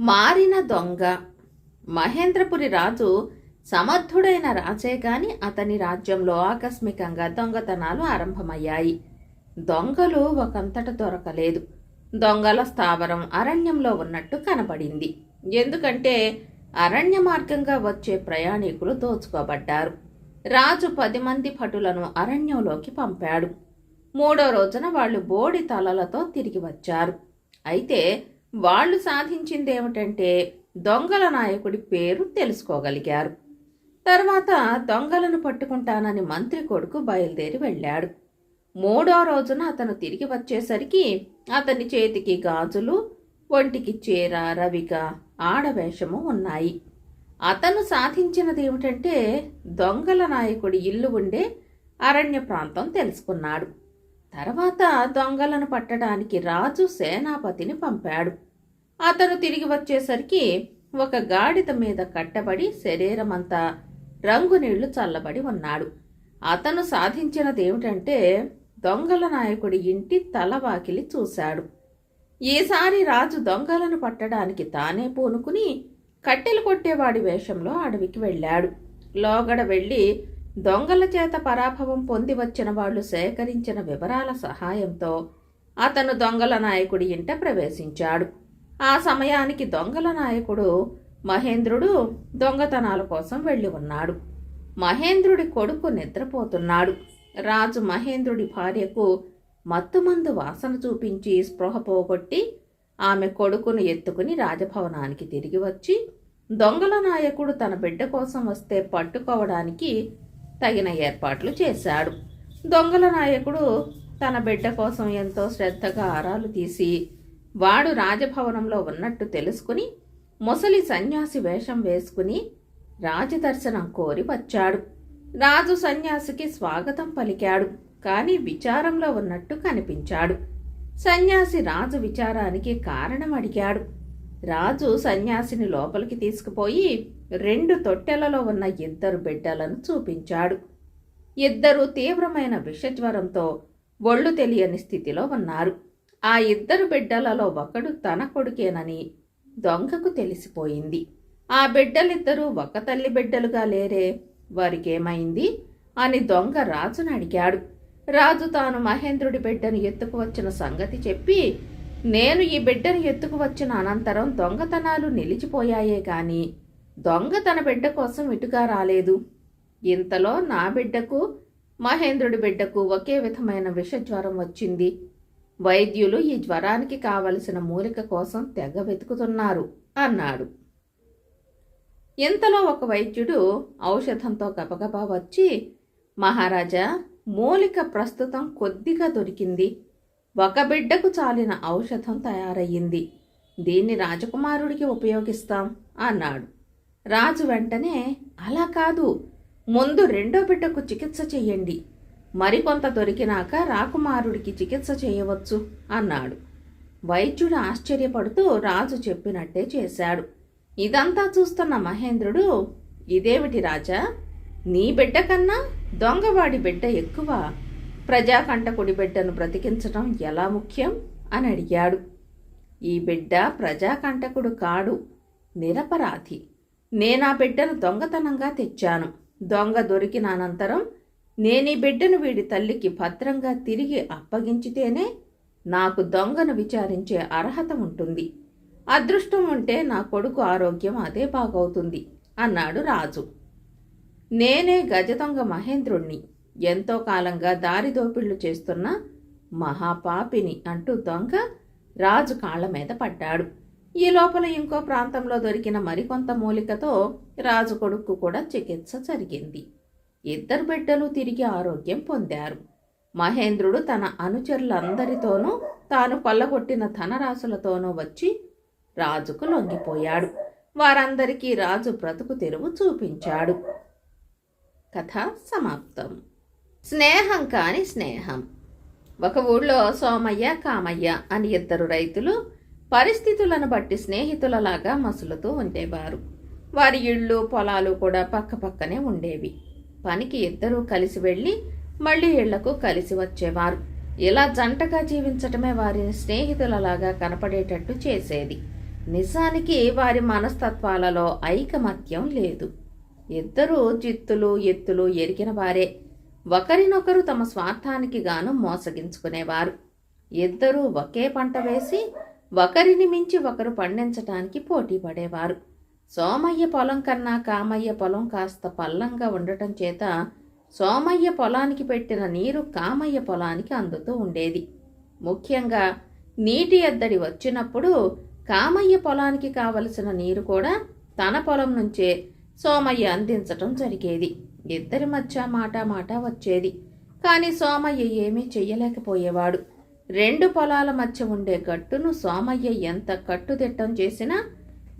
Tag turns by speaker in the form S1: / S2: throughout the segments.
S1: మారిన దొంగ. మహేంద్రపురి రాజు సమర్థుడైన రాజే గాని అతని రాజ్యంలో ఆకస్మికంగా దొంగతనాలు ఆరంభమయ్యాయి. దొంగలు ఒకంతట దొరకలేదు. దొంగల స్థావరం అరణ్యంలో ఉన్నట్టు కనబడింది. ఎందుకంటే అరణ్య మార్గంగా వచ్చే ప్రయాణికులు దోచుకోబడ్డారు. రాజు పది మంది భటులను అరణ్యంలోకి పంపాడు. మూడో రోజున వాళ్ళు బోడి తలలతో తిరిగి వచ్చారు. అయితే వాళ్ళు సాధించిందేమిటంటే దొంగల నాయకుడి పేరు తెలుసుకోగలిగారు. తర్వాత దొంగలను పట్టుకుంటానని మంత్రి కొడుకు బయలుదేరి వెళ్ళాడు. మూడో రోజున అతను తిరిగి వచ్చేసరికి అతని చేతికి గాజులు ఒంటికి చీర రవిక ఆడవేషము ఉన్నాయి. అతను సాధించినది ఏమిటంటే దొంగల నాయకుడి ఇల్లు ఉండే అరణ్య ప్రాంతం తెలుసుకున్నాడు. తర్వాత దొంగలను పట్టడానికి రాజు సేనాపతిని పంపాడు. అతను తిరిగి వచ్చేసరికి ఒక గాడిద మీద కట్టబడి శరీరమంతా రంగునీళ్ళు చల్లబడి ఉన్నాడు. అతను సాధించినది ఏమిటంటే దొంగల నాయకుడి ఇంటి తలవాకిలి చూశాడు. ఈసారి రాజు దొంగలను పట్టడానికి తానే పూనుకుని కట్టెలు కొట్టేవాడి వేషంలో అడవికి వెళ్ళాడు. లోగడ వెళ్ళి దొంగల చేత పరాభవం పొంది వచ్చిన వాళ్ళు సేకరించిన వివరాల సహాయంతో అతను దొంగల నాయకుడి ఇంట ప్రవేశించాడు. ఆ సమయానికి దొంగల నాయకుడు మహేంద్రుడు దొంగతనాల కోసం వెళ్ళి ఉన్నాడు. మహేంద్రుడి కొడుకు నిద్రపోతున్నాడు. రాజు మహేంద్రుడి భార్యకు మత్తుమందు వాసన చూపించి స్పృహ పోగొట్టి ఆమె కొడుకును ఎత్తుకుని రాజభవనానికి తిరిగి వచ్చి దొంగల నాయకుడు తన బిడ్డ కోసం వస్తే పట్టుకోవడానికి తగిన ఏర్పాట్లు చేశాడు. దొంగల నాయకుడు తన బిడ్డ కోసం ఎంతో శ్రద్ధగా ఆరాలు తీసి వాడు రాజభవనంలో ఉన్నట్టు తెలుసుకుని ముసలి సన్యాసి వేషం వేసుకుని రాజదర్శనం కోరి వచ్చాడు. రాజు సన్యాసికి స్వాగతం పలికాడు కాని విచారంలో ఉన్నట్టు కనిపించాడు. సన్యాసి రాజు విచారానికి కారణం అడిగాడు. రాజు సన్యాసిని లోపలికి తీసుకుపోయి రెండు తొట్టెలలో ఉన్న ఇద్దరు బిడ్డలను చూపించాడు. ఇద్దరు తీవ్రమైన విషజ్వరంతో ఒళ్ళు తెలియని స్థితిలో ఉన్నారు. ఆ ఇద్దరు బిడ్డలలో ఒకడు తన కొడుకేనని దొంగకు తెలిసిపోయింది. ఆ బిడ్డలిద్దరూ ఒక తల్లి బిడ్డలుగా లేరే వారికేమైంది? అని దొంగ రాజును అడిగాడు. రాజు తాను మహేంద్రుడి బిడ్డను ఎత్తుకు వచ్చిన సంగతి చెప్పి నేను ఈ బిడ్డను ఎత్తుకు వచ్చిన అనంతరం దొంగతనాలు నిలిచిపోయాయే కానీ దొంగ తన బిడ్డ కోసం ఇటుగా రాలేదు. ఇంతలో నా బిడ్డకు మహేంద్రుడి బిడ్డకు ఒకే విధమైన విషజ్వరం వచ్చింది. వైద్యులు ఈ జ్వరానికి కావలసిన మూలిక కోసం తెగ వెతుకుతున్నారు అన్నాడు. ఇంతలో ఒక వైద్యుడు ఔషధంతో గబగబా వచ్చి మహారాజా మూలిక ప్రస్తుతం కొద్దిగా దొరికింది. ఒక బిడ్డకు చాలిన ఔషధం తయారయ్యింది. దీన్ని రాజకుమారుడికి ఉపయోగిస్తాం అన్నాడు. రాజు వెంటనే అలా కాదు. ముందు రెండో బిడ్డకు చికిత్స చెయ్యండి. మరికొంత దొరికినాక రాకుమారుడికి చికిత్స చేయవచ్చు అన్నాడు. వైద్యుడు ఆశ్చర్యపడుతూ రాజు చెప్పినట్టే చేశాడు. ఇదంతా చూస్తున్న మహేంద్రుడు ఇదేమిటి రాజా? నీ బిడ్డ కన్నా దొంగవాడి బిడ్డ ఎక్కువ. ప్రజాకంటకుడి బిడ్డను బ్రతికించడం ఎలా ముఖ్యం? అని అడిగాడు. ఈ బిడ్డ ప్రజాకంటకుడు కాడు. నిరపరాధి. నేనా బిడ్డను దొంగతనంగా తెచ్చాను. దొంగ దొరికిన అనంతరం నేనీ బిడ్డను వీడి తల్లికి భద్రంగా తిరిగి అప్పగించితేనే నాకు దొంగను విచారించే అర్హత ఉంటుంది. అదృష్టం ఉంటే నా కొడుకు ఆరోగ్యం అదే బాగవుతుంది అన్నాడు రాజు. నేనే గజదొంగ మహేంద్రుణ్ణి. ఎంతో కాలంగా దారి దోపిళ్ళు చేస్తున్న మహాపాపిని అంటూ దొంగ రాజు కాళ్ళ మీద పడ్డాడు. ఈ లోపల ఇంకో ప్రాంతంలో దొరికిన మరికొంత మూలికతో రాజు కొడుకు కూడా చికిత్స జరిగింది. ఇద్దరు బిడ్డలు తిరిగి ఆరోగ్యం పొందారు. మహేంద్రుడు తన అనుచరులందరితోనూ తాను కొల్లగొట్టిన ధనరాశులతోనూ వచ్చి రాజుకు లొంగిపోయాడు. వారందరికీ రాజు బ్రతుకు తెరువు చూపించాడు. కథ సమాప్తం. స్నేహం కాని స్నేహం. ఒక ఊళ్ళో సోమయ్య కామయ్య అని ఇద్దరు రైతులు పరిస్థితులను బట్టి స్నేహితులలాగా మసులుతూ ఉండేవారు. వారి ఇళ్ళు పొలాలు కూడా పక్క పక్కనే ఉండేవి. పనికి ఇద్దరూ కలిసి వెళ్ళి మళ్ళీ ఇళ్ళకు కలిసి వచ్చేవారు. ఇలా జంటగా జీవించటమే వారిని స్నేహితులలాగా కనపడేటట్టు చేసేది. నిజానికి వారి మనస్తత్వాలలో ఐకమత్యం లేదు. ఇద్దరూ జిత్తులు ఎత్తులు ఎరిగిన వారే. ఒకరినొకరు తమ స్వార్థానికి గాను మోసగించుకునేవారు. ఇద్దరూ ఒకే పంట వేసి ఒకరిని మించి ఒకరు పండించటానికి పోటీ పడేవారు. సోమయ్య పొలం కన్నా కామయ్య పొలం కాస్త పల్లంగా ఉండటం చేత సోమయ్య పొలానికి పెట్టిన నీరు కామయ్య పొలానికి అందుతూ ఉండేది. ముఖ్యంగా నీటి ఎద్దడి వచ్చినప్పుడు కామయ్య పొలానికి కావలసిన నీరు కూడా తన పొలం నుంచే సోమయ్య అందించటం జరిగేది. ఇద్దరి మధ్య మాట మాట వచ్చేది. కానీ సోమయ్య ఏమీ చెయ్యలేకపోయేవాడు. రెండు పొలాల మధ్య ఉండే గట్టును సోమయ్య ఎంత కట్టుదిట్టం చేసినా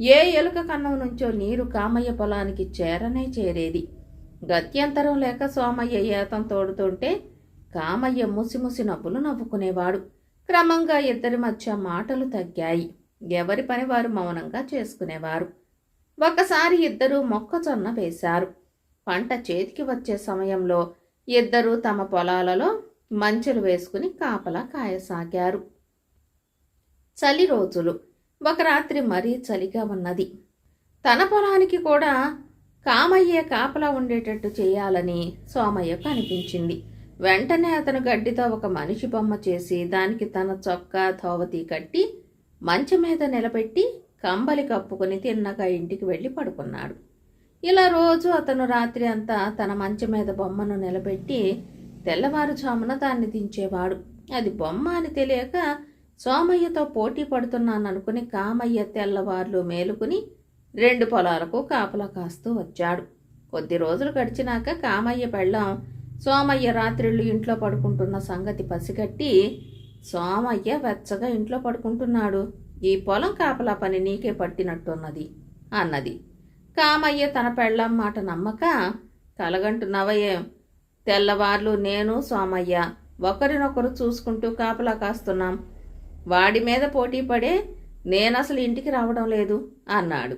S1: ఏ ఎలుక కన్నం నుంచో నీరు కామయ్య పొలానికి చేరనే చేరేది. గత్యంతరం లేక సోమయ్య ఏతం తోడుతుంటే కామయ్య ముసిముసి నవ్వులు నవ్వుకునేవాడు. క్రమంగా ఇద్దరి మధ్య మాటలు తగ్గాయి. ఎవరి పని వారు మౌనంగా చేసుకునేవారు. ఒకసారి ఇద్దరూ మొక్కజొన్న వేశారు. పంట చేతికి వచ్చే సమయంలో ఇద్దరూ తమ పొలాలలో మంచెలు వేసుకుని కాపలా కాయసాగారు. చలి రోజులు. ఒక రాత్రి మరీ చలిగా ఉన్నది. తన పొలానికి కూడా కామయ్యే కాపలా ఉండేటట్టు చేయాలని సోమయ్యకు అనిపించింది వెంటనే అతను గడ్డితో ఒక మనిషి బొమ్మ చేసి దానికి తన చొక్కా ధోవతి కట్టి మంచం మీద నిలబెట్టి కంబలి కప్పుకొని తిన్నగా ఇంటికి వెళ్ళి పడుకున్నాడు. ఇలా రోజు అతను రాత్రి అంతా తన మంచం మీద బొమ్మను నిలబెట్టి తెల్లవారుజామున దాన్ని దించేవాడు. అది బొమ్మ అని తెలియక సోమయ్యతో పోటీ పడుతున్నాననుకుని కామయ్య తెల్లవార్లు మేలుకుని రెండు పొలాలకు కాపలా కాస్తూ వచ్చాడు. కొద్ది రోజులు గడిచినాక కామయ్య పెళ్ళం. సోమయ్య రాత్రిళ్ళు ఇంట్లో పడుకుంటున్న సంగతి పసిగట్టి సోమయ్య వెచ్చగా ఇంట్లో పడుకుంటున్నాడు. ఈ పొలం కాపలా పని నీకే పట్టినట్టున్నది అన్నది. కామయ్య తన పెళ్ళం మాట నమ్మక కలగంటున్నావయ్యేం. తెల్లవార్లు నేను సోమయ్య ఒకరినొకరు చూసుకుంటూ కాపలా కాస్తున్నాం. వాడి మీద పోటీ పడే నేనసలు ఇంటికి రావడం లేదు అన్నాడు.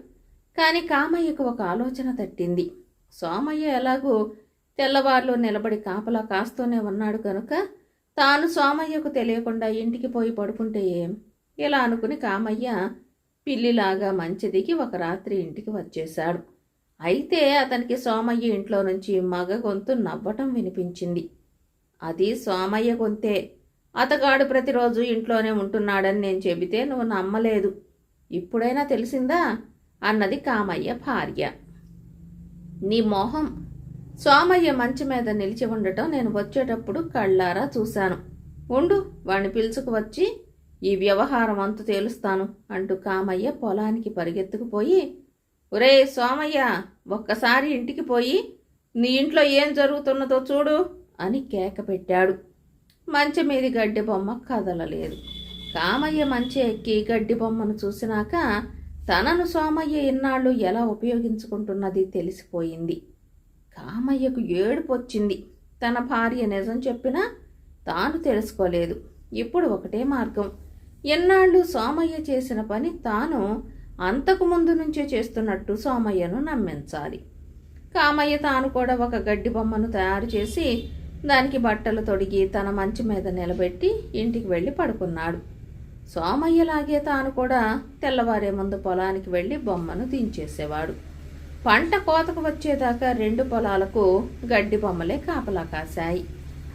S1: కాని కామయ్యకు ఒక ఆలోచన తట్టింది. సోమయ్య ఎలాగూ తెల్లవార్లు నిలబడి కాపలా కాస్తూనే ఉన్నాడు కనుక తాను సోమయ్యకు తెలియకుండా ఇంటికి పోయి పడుకుంటే ఏం? ఇలా అనుకుని కామయ్య పిల్లిలాగా మంచి దిగి ఒక రాత్రి ఇంటికి వచ్చేశాడు. అయితే అతనికి సోమయ్య ఇంట్లో నుంచి మగ గొంతు నవ్వటం వినిపించింది. అది సోమయ్య గొంతే. అతగాడు ప్రతిరోజు ఇంట్లోనే ఉంటున్నాడని నేను చెబితే నువ్వు నమ్మలేదు. ఇప్పుడైనా తెలిసిందా? అన్నది కామయ్య భార్య. నీ మొహం. సోమయ్య మంచి మీద నిలిచి ఉండటం నేను వచ్చేటప్పుడు కళ్ళారా చూశాను. ఉండు వాణ్ణి పిలుచుకు వచ్చి ఈ వ్యవహారం అంతు తేలుస్తాను అంటూ కామయ్య పొలానికి పరిగెత్తుకుపోయి ఒరే సోమయ్య ఒక్కసారి ఇంటికి పోయి నీ ఇంట్లో ఏం జరుగుతున్నదో చూడు అని కేక పెట్టాడు. మంచి మీది గడ్డి బొమ్మ కదలలేదు. కామయ్య మంచి ఎక్కి గడ్డి బొమ్మను చూసినాక తనను సోమయ్య ఇన్నాళ్ళు ఎలా ఉపయోగించుకుంటున్నది తెలిసిపోయింది. కామయ్యకు ఏడుపు వచ్చింది. తన భార్య నిజం చెప్పినా తాను తెలుసుకోలేదు. ఇప్పుడు ఒకటే మార్గం. ఎన్నాళ్ళు సోమయ్య చేసిన పని తాను అంతకు ముందు నుంచే చేస్తున్నట్టు సోమయ్యను నమ్మించాలి. కామయ్య తాను కూడా ఒక గడ్డి బొమ్మను తయారు చేసి దానికి బట్టలు తొడిగి తన మంచి మీద నిలబెట్టి ఇంటికి వెళ్ళి పడుకున్నాడు. సోమయ్యలాగే తాను కూడా తెల్లవారే ముందు పొలానికి వెళ్ళి బొమ్మను దించేసేవాడు. పంట కోతకు వచ్చేదాకా రెండు పొలాలకు గడ్డి బొమ్మలే కాపలా కాశాయి.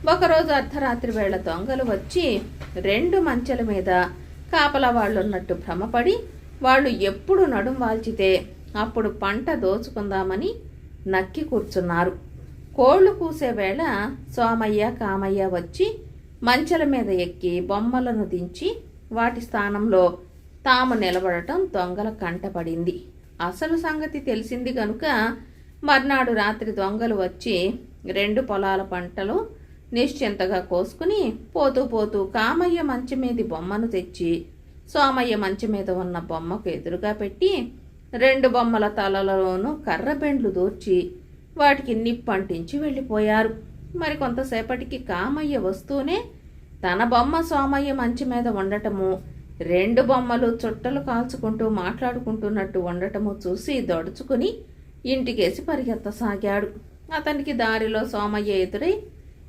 S1: ఒకరోజు అర్ధరాత్రి వేళ దొంగలు వచ్చి రెండు మంచెల మీద కాపలా వాళ్ళున్నట్టు భ్రమపడి వాళ్ళు ఎప్పుడు నడుం వాల్చితే అప్పుడు పంట దోచుకుందామని నక్కి కూర్చున్నారు. కోళ్ళు కూసే వేళ సోమయ్య కామయ్య వచ్చి మంచెల మీద ఎక్కి బొమ్మలను దించి వాటి స్థానంలో తాము నిలబడటం దొంగల కంటపడింది అసలు సంగతి తెలిసింది గనుక మర్నాడు రాత్రి దొంగలు వచ్చి రెండు పొలాల పంటలు నిశ్చింతగా కోసుకుని పోతూ పోతూ కామయ్య మంచి మీది బొమ్మను తెచ్చి సోమయ్య మంచి మీద ఉన్న బొమ్మకు ఎదురుగా పెట్టి రెండు బొమ్మల తలలోనూ కర్రబెండ్లు దోర్చి వాటికి నిప్పంటించి వెళ్ళిపోయారు. మరి కొంతసేపటికి కామయ్య వస్తూనే తన బొమ్మ సోమయ్య మంచి మీద ఉండటము రెండు బొమ్మలు చుట్టలు కాల్చుకుంటూ మాట్లాడుకుంటున్నట్టు ఉండటము చూసి దొడుచుకుని ఇంటికేసి పరిగెత్తసాగాడు. అతనికి దారిలో సోమయ్య ఎదురై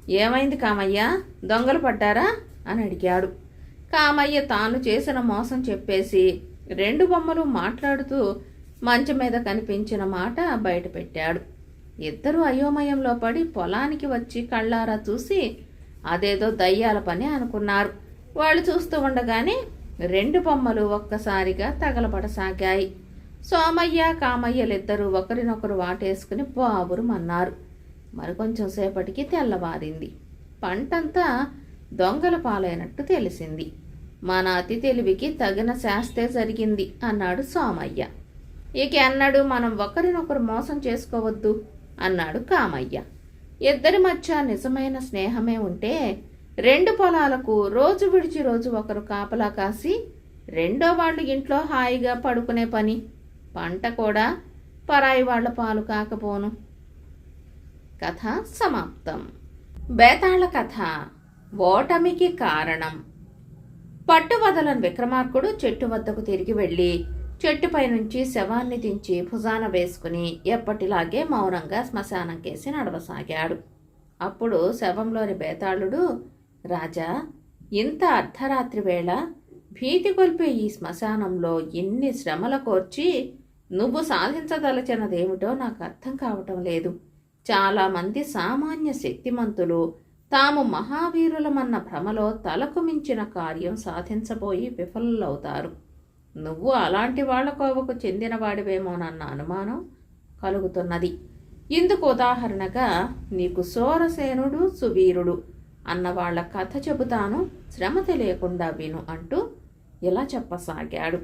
S1: ఏమైంది కామయ్య? దొంగలు పడ్డారా? అని అడిగాడు. కామయ్య తాను చేసిన మోసం చెప్పేసి రెండు బొమ్మలు మాట్లాడుతూ మంచం మీద కనిపించిన మాట బయటపెట్టాడు. ఇద్దరూ ఇద్దరు అయోమయంలో పడి పొలానికి వచ్చి కళ్ళారా చూసి అదేదో దయ్యాల పని అనుకున్నారు. వాళ్ళు చూస్తూ ఉండగానే రెండు బొమ్మలు ఒక్కసారిగా తగలబడసాగాయి. సోమయ్య కామయ్యలిద్దరూ ఒకరినొకరు వాటేసుకుని బాబురుమన్నారు మరికొంచెం సేపటికి తెల్లవారింది. పంటంతా దొంగల పాలైనట్టు తెలిసింది. మన అతి తెలివికి తగిన శాస్తే జరిగింది అన్నాడు సోమయ్య. ఇక అన్నాడు మనం ఒకరినొకరు మోసం చేసుకోవద్దు అన్నాడు కామయ్య. ఇద్దరి మధ్య నిజమైన స్నేహమే ఉంటే రెండు పొలాలకు రోజు విడిచి రోజు ఒకరు కాపలా కాసి రెండో వాళ్ళు ఇంట్లో హాయిగా పడుకునే పని. పంట కూడా పరాయి వాళ్ళ పాలు కాకపోను. కథ సమాప్తం. బేతాళ కథ. ఓటమికి కారణం. పట్టువదలను విక్రమార్కుడు చెట్టు వద్దకు తిరిగి వెళ్ళి చెట్టుపై నుంచి శవాన్ని దించి భుజాన వేసుకుని ఎప్పటిలాగే మౌనంగా శ్మశానం కేసి నడవసాగాడు. అప్పుడు శవంలోని బేతాళుడు రాజా ఇంత అర్ధరాత్రి వేళ భీతి కొల్పే ఈ శ్మశానంలో ఇన్ని శ్రమల కోర్చి నువ్వు సాధించదలచినదేమిటో నాకు అర్థం కావటం లేదు. చాలామంది సామాన్య శక్తిమంతులు తాము మహావీరులమన్న భ్రమలో తలకు మించిన కార్యం సాధించబోయి విఫలులవుతారు. నువ్వు అలాంటి వాళ్ళ కోవకు చెందినవాడివేమోనన్న అనుమానం కలుగుతున్నది. ఇందుకు ఉదాహరణగా నీకు సోరసేనుడు సువీరుడు అన్న వాళ్ళ కథ చెబుతాను శ్రమ తెలియకుండా విను అంటూ ఇలా చెప్పసాగాడు.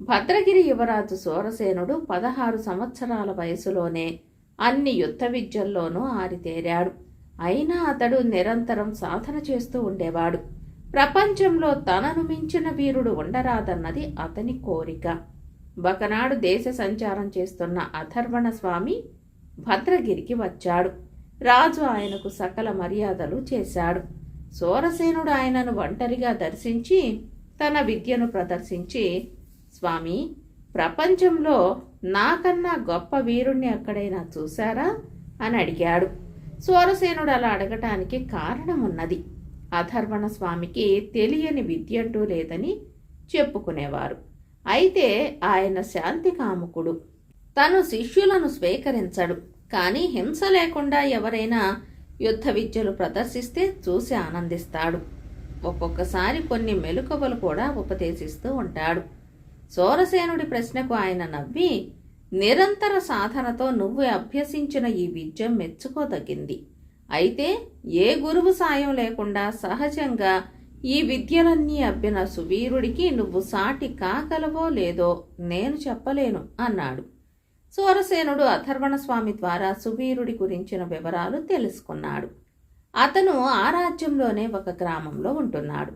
S1: భద్రగిరి యువరాజు సోరసేనుడు పదహారు సంవత్సరాల వయసులోనే అన్ని యుద్ధ విద్యల్లోనూ ఆరితేరాడు. అయినా అతడు నిరంతరం సాధన చేస్తూ ఉండేవాడు. ప్రపంచంలో తనను మించిన వీరుడు ఉండరాదన్నది అతని కోరిక. ఒకనాడు దేశ సంచారం చేస్తున్న అథర్వణ స్వామి భద్రగిరికి వచ్చాడు. రాజు ఆయనకు సకల మర్యాదలు చేశాడు. సోరసేనుడు ఆయనను ఒంటరిగా దర్శించి తన విద్యను ప్రదర్శించి స్వామి ప్రపంచంలో నాకన్నా గొప్ప వీరుణ్ణి ఎక్కడైనా చూశారా? అని అడిగాడు. స్వరసేనుడు అలా అడగటానికి కారణమున్నది. అధర్వణ స్వామికి తెలియని విద్య అంటూ లేదని చెప్పుకునేవారు. అయితే ఆయన శాంతి కాముకుడు. తను శిష్యులను స్వీకరించడు. కానీ హింస లేకుండా ఎవరైనా యుద్ధ విద్యలు ప్రదర్శిస్తే చూసి ఆనందిస్తాడు. ఒక్కొక్కసారి కొన్ని మెలకువలు కూడా ఉపదేశిస్తూ ఉంటాడు. సోరసేనుడి ప్రశ్నకు ఆయన నవ్వి నిరంతర సాధనతో నువ్వు అభ్యసించిన ఈ విద్య మెచ్చుకోదగింది. అయితే ఏ గురువు సాయం లేకుండా సహజంగా ఈ విద్యలన్నీ అబ్బిన సువీరుడికి నువ్వు సాటి కాగలవో లేదో నేను చెప్పలేను అన్నాడు. సూరసేనుడు అథర్వణ స్వామి ద్వారా సువీరుడి గురించిన వివరాలు తెలుసుకున్నాడు. అతను ఆ రాజ్యంలోనే ఒక గ్రామంలో ఉంటున్నాడు.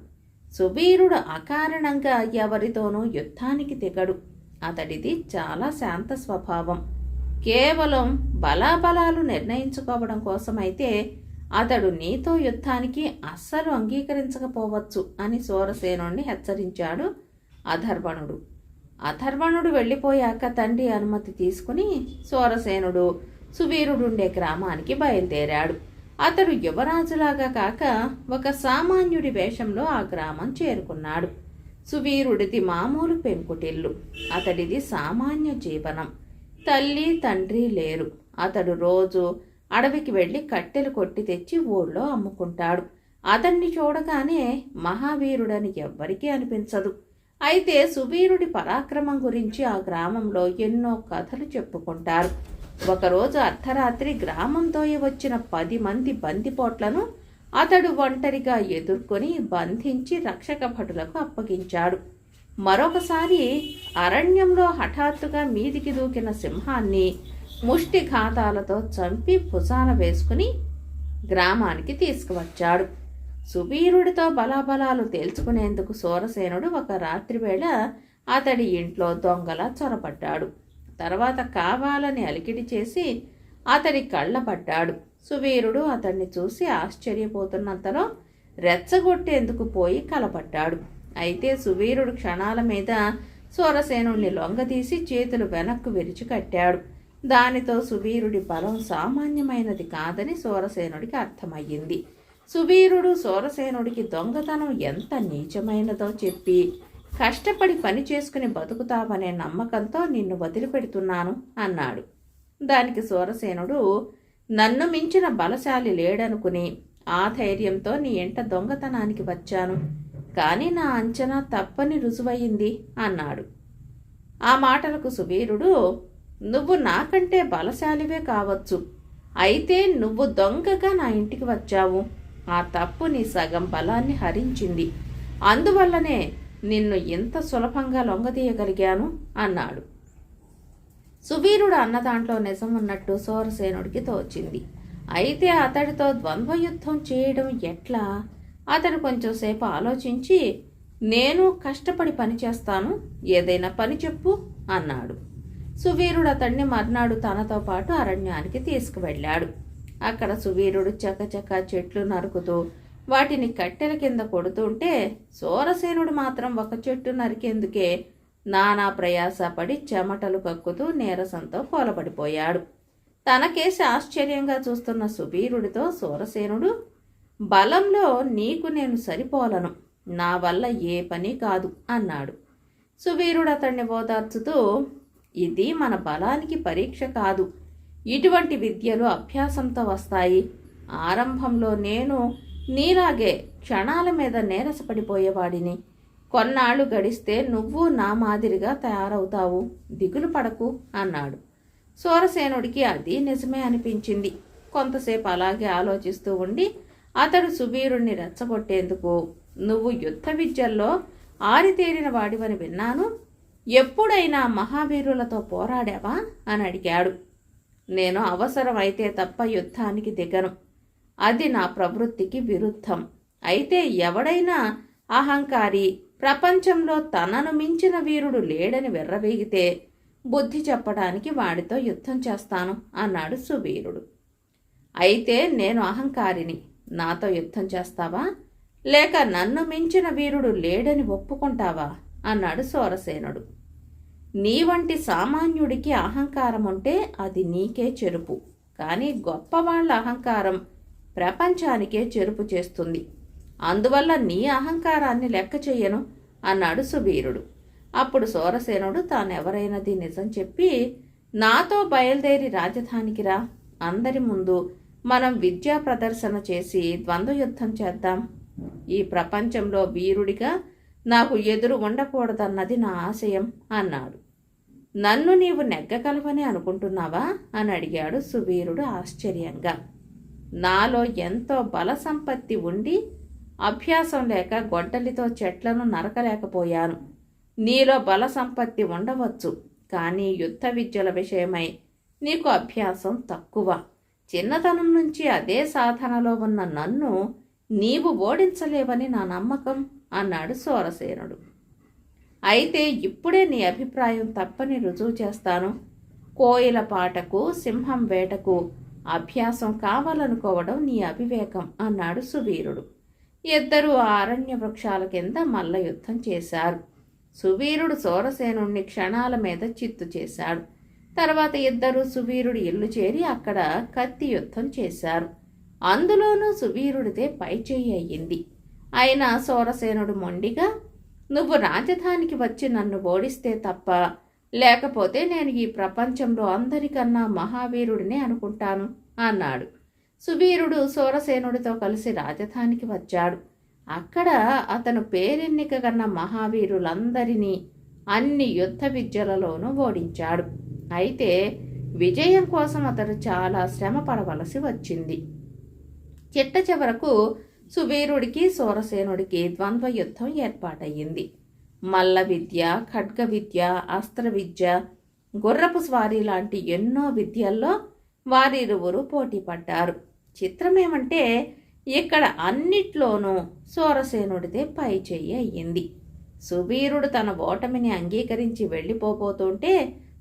S1: సువీరుడు అకారణంగా ఎవరితోనూ యుద్ధానికి దిగడు. అతడిది చాలా శాంత స్వభావం. కేవలం బలాబలాలు నిర్ణయించుకోవడం కోసమైతే అతడు నీతో యుద్ధానికి అస్సలు అంగీకరించకపోవచ్చు అని సూరసేనుణ్ణి హెచ్చరించాడు అధర్వణుడు. అధర్వణుడు వెళ్ళిపోయాక తండ్రి అనుమతి తీసుకుని సూరసేనుడు సువీరుడుండే గ్రామానికి బయలుదేరాడు. అతడు యువరాజులాగా కాక ఒక సామాన్యుడి వేషంలో ఆ గ్రామం చేరుకున్నాడు. సువీరుడిది మామూలు పెంకుటిల్లు. అతడిది సామాన్య జీవనం. తల్లి తండ్రి లేరు. అతడు రోజు అడవికి వెళ్ళి కట్టెలు కొట్టి తెచ్చి ఊళ్ళో అమ్ముకుంటాడు. అతన్ని చూడగానే మహావీరుడని ఎవ్వరికీ అనిపించదు. అయితే సువీరుడి పరాక్రమం గురించి ఆ గ్రామంలో ఎన్నో కథలు చెప్పుకుంటారు. ఒకరోజు అర్ధరాత్రి గ్రామంతోయ వచ్చిన పది మంది బందిపోట్లను అతడు ఒంటరిగా ఎదుర్కొని బంధించి రక్షక భటులకు అప్పగించాడు. మరొకసారి అరణ్యంలో హఠాత్తుగా మీదికి దూకిన సింహాన్ని ముష్టిఘాతాలతో చంపి భుజాన వేసుకుని గ్రామానికి తీసుకువచ్చాడు. సువీరుడితో బలాబలాలు తేల్చుకునేందుకు సూరసేనుడు ఒక రాత్రివేళ అతడి ఇంట్లో దొంగలా చొరబడ్డాడు. తర్వాత కావాలని అలికిడి చేసి అతడి కళ్ళపడ్డాడు సువీరుడు అతన్ని చూసి ఆశ్చర్యపోతున్నంతలో రెచ్చగొట్టేందుకు పోయి కలపట్టాడు అయితే సువీరుడు క్షణాల మీద సూరసేనుణ్ణి లొంగదీసి చేతులు వెనక్కు విరిచి కట్టాడు. దానితో సువీరుడి బలం సామాన్యమైనది కాదని సూరసేనుడికి అర్థమయ్యింది. సువీరుడు సూరసేనుడికి దొంగతనం ఎంత నీచమైనదో చెప్పి కష్టపడి పని చేసుకుని బతుకుతావనే నమ్మకంతో నిన్ను వదిలిపెడుతున్నాను అన్నాడు. దానికి సూరసేనుడు నన్ను మించిన బలశాలి లేడనుకుని ఆ ధైర్యంతో నీ ఎంట దొంగతనానికి వచ్చాను. కానీ నా అంచనా తప్పని రుజువయ్యింది అన్నాడు. ఆ మాటలకు సువీరుడు నువ్వు నాకంటే బలశాలివే కావచ్చు. అయితే నువ్వు దొంగగా నా ఇంటికి వచ్చావు. ఆ తప్పు నీ సగం బలాన్ని హరించింది. అందువల్లనే నిన్ను ఇంత సులభంగా లొంగదీయగలిగాను అన్నాడు. సువీరుడు అన్న దాంట్లో నిజం ఉన్నట్టు సోరసేనుడికి తోచింది అయితే అతడితో ద్వంద్వయుద్ధం చేయడం ఎట్లా? అతడు కొంచెంసేపు ఆలోచించి నేను కష్టపడి పని చేస్తాను ఏదైనా పని చెప్పు అన్నాడు. సువీరుడు అతన్ని మర్నాడు తనతో పాటు అరణ్యానికి తీసుకువెళ్ళాడు. అక్కడ సువీరుడు చకచక చెట్లు నరుకుతూ వాటిని కట్టెల కింద కొడుతుంటే సోరసేనుడు మాత్రం ఒక చెట్టు నరికేందుకే నానా ప్రయాసపడి చెమటలు కక్కుతూ నీరసంతో కూలబడిపోయాడు తనకేసి ఆశ్చర్యంగా చూస్తున్న సుబీరుడితో సూరసేనుడు బలంలో నీకు నేను సరిపోలను. నా వల్ల ఏ పని కాదు అన్నాడు. సువీరుడు అతన్ని ఓదార్చుతూ ఇది మన బలానికి పరీక్ష కాదు. ఇటువంటి విద్యలు అభ్యాసంతో వస్తాయి. ఆరంభంలో నేను నీలాగే క్షణాల మీద నీరసపడిపోయేవాడిని. కొన్నాళ్ళు గడిస్తే నువ్వు నా మాదిరిగా తయారవుతావు. దిగులు పడకు అన్నాడు. సూరసేనుడికి అది నిజమే అనిపించింది. కొంతసేపు అలాగే ఆలోచిస్తూ ఉండి అతడు సువీరుణ్ణి రెచ్చగొట్టేందుకు నువ్వు యుద్ధ విద్యల్లో ఆరితేరిన వాడివని విన్నాను. ఎప్పుడైనా మహావీరులతో పోరాడావా? అని అడిగాడు. నేను అవసరమైతే తప్ప యుద్ధానికి దిగను. అది నా ప్రవృత్తికి విరుద్ధం. అయితే ఎవడైనా అహంకారి ప్రపంచంలో తనను మించిన వీరుడు లేడని వెర్రవేగితే బుద్ధి చెప్పడానికి వాడితో యుద్ధం చేస్తాను అన్నాడు సువీరుడు. అయితే నేను అహంకారిని. నాతో యుద్ధం చేస్తావా? లేక నన్ను మించిన వీరుడు లేడని ఒప్పుకుంటావా? అన్నాడు సోరసేనుడు. నీ వంటి సామాన్యుడికి అహంకారం ఉంటే అది నీకే చెరుపు. కానీ గొప్పవాళ్ళ అహంకారం ప్రపంచానికే చెరుపు చేస్తుంది. అందువల్ల నీ అహంకారాన్ని లెక్క చెయ్యను అన్నాడు సుబీరుడు. అప్పుడు సోరసేనుడు తానెవరైనది నిజం చెప్పి నాతో బయలుదేరి రాజధానికి రా. అందరి ముందు మనం విద్యా ప్రదర్శన చేసి ద్వంద్వయుద్ధం చేద్దాం. ఈ ప్రపంచంలో వీరుడిగా నాకు ఎదురు ఉండకూడదన్నది నా ఆశయం అన్నాడు. నన్ను నీవు నెగ్గగలవని అనుకుంటున్నావా? అని అడిగాడు సువీరుడు ఆశ్చర్యంగా. నాలో ఎంతో బల సంపత్తి ఉండి అభ్యాసం లేక గొడ్డలితో చెట్లను నరకలేకపోయాను. నీలో బల సంపత్తి ఉండవచ్చు కానీ యుద్ధ విద్యల విషయమై నీకు అభ్యాసం తక్కువ. చిన్నతనం నుంచి అదే సాధనలో ఉన్న నన్ను నీవు ఓడించలేవని నా నమ్మకం అన్నాడు సోరసేనుడు. అయితే ఇప్పుడే నీ అభిప్రాయం తప్పని రుజువు చేస్తాను. కోయిల పాటకు సింహం వేటకు అభ్యాసం కావాలనుకోవడం నీ అవివేకం అన్నాడు సువీరుడు. ఇద్దరు అరణ్య వృక్షాల కింద మల్ల యుద్ధం చేశారు. సువీరుడు సోరసేనుణ్ణి క్షణాల మీద చిత్తు చేశాడు. తర్వాత ఇద్దరు సువీరుడి ఇల్లు చేరి అక్కడ కత్తి యుద్ధం చేశారు. అందులోనూ సువీరుడిదే పైచేయి అయ్యింది. అయినా సోరసేనుడు మొండిగా నువ్వు రాజధానికి వచ్చి నన్ను ఓడిస్తే తప్ప లేకపోతే నేను ఈ ప్రపంచంలో అందరికన్నా మహావీరుడినే అనుకుంటాను అన్నాడు. సువీరుడు సోరసేనుడితో కలిసి రాజధానికి వచ్చాడు. అక్కడ అతను పేరెన్నిక కన్న మహావీరులందరినీ అన్ని యుద్ధ విద్యలలోనూ ఓడించాడు. అయితే విజయం కోసం అతడు చాలా శ్రమ పడవలసి వచ్చింది. చిట్ట చివరకు సువీరుడికి సూరసేనుడికి ద్వంద్వ యుద్ధం ఏర్పాటయ్యింది. మల్ల విద్య ఖడ్గ విద్య అస్త్ర విద్య గుర్రపు స్వారీ లాంటి ఎన్నో విద్యల్లో వారిరువురు పోటీ పడ్డారు చిత్రం ఏమంటే ఇక్కడ అన్నిట్లోనూ సోరసేనుడిదే పై చెయ్యి అయ్యింది. సువీరుడు తన ఓటమిని అంగీకరించి వెళ్ళిపోబోతుంటే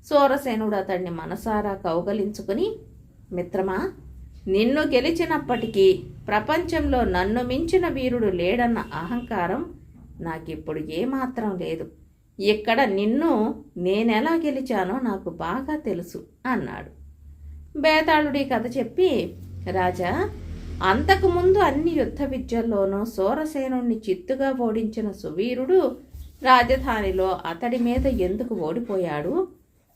S1: సోరసేనుడు అతన్ని మనసారా కౌగలించుకుని మిత్రమా నిన్ను గెలిచినప్పటికీ ప్రపంచంలో నన్ను మించిన వీరుడు లేడన్న అహంకారం నాకిప్పుడు ఏమాత్రం లేదు. ఇక్కడ నిన్ను నేనెలా గెలిచానో నాకు బాగా తెలుసు అన్నాడు. బేతాళుడి కథ చెప్పి రాజా అంతకుముందు అన్ని యుద్ధ విద్యల్లోనూ సూరసేనుణ్ణి చిత్తుగా ఓడించిన సువీరుడు రాజధానిలో అతడి మీద ఎందుకు ఓడిపోయాడు?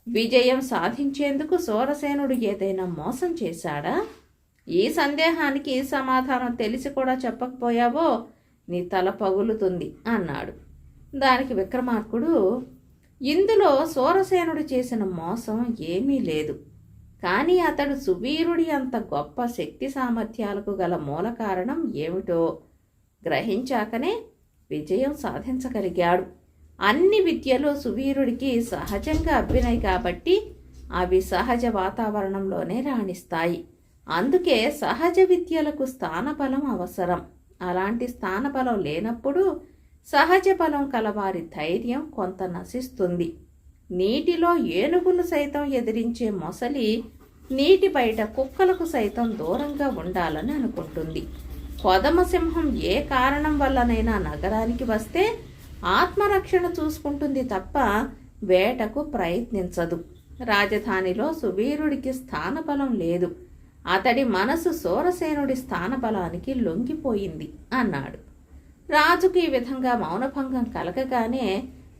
S1: విజయం సాధించేందుకు సూరసేనుడు ఏదైనా మోసం చేశాడా? ఈ సందేహానికి సమాధానం తెలిసి కూడా చెప్పకపోయావో? నీ తల పగులుతుంది అన్నాడు. దానికి విక్రమార్కుడు ఇందులో సూరసేనుడు చేసిన మోసం ఏమీ లేదు. కానీ అతడు సువీరుడి అంత గొప్ప శక్తి సామర్థ్యాలకు గల మూల కారణం ఏమిటో గ్రహించాకనే విజయం సాధించగలిగాడు. అన్ని విద్యలు సువీరుడికి సహజంగా అబ్బినాయి కాబట్టి అవి సహజ వాతావరణంలోనే రాణిస్తాయి. అందుకే సహజ విద్యలకు స్థానబలం అవసరం. అలాంటి స్థానబలం లేనప్పుడు సహజ బలం కలవారి ధైర్యం కొంత నశిస్తుంది. నీటిలో ఏనుగును సైతం ఎదిరించే మొసలి నీటి బయట కుక్కలకు సైతం దూరంగా ఉండాలని అనుకుంటుంది. కొదమసింహం ఏ కారణం వల్లనైనా నగరానికి వస్తే ఆత్మరక్షణ చూసుకుంటుంది తప్ప వేటకు ప్రయత్నించదు. రాజధానిలో సువీరుడికి స్థానబలం లేదు. అతడి మనసు సోరసేనుడి స్థానబలానికి లొంగిపోయింది అన్నాడు. రాజుకు ఈ విధంగా మౌనభంగం కలగగానే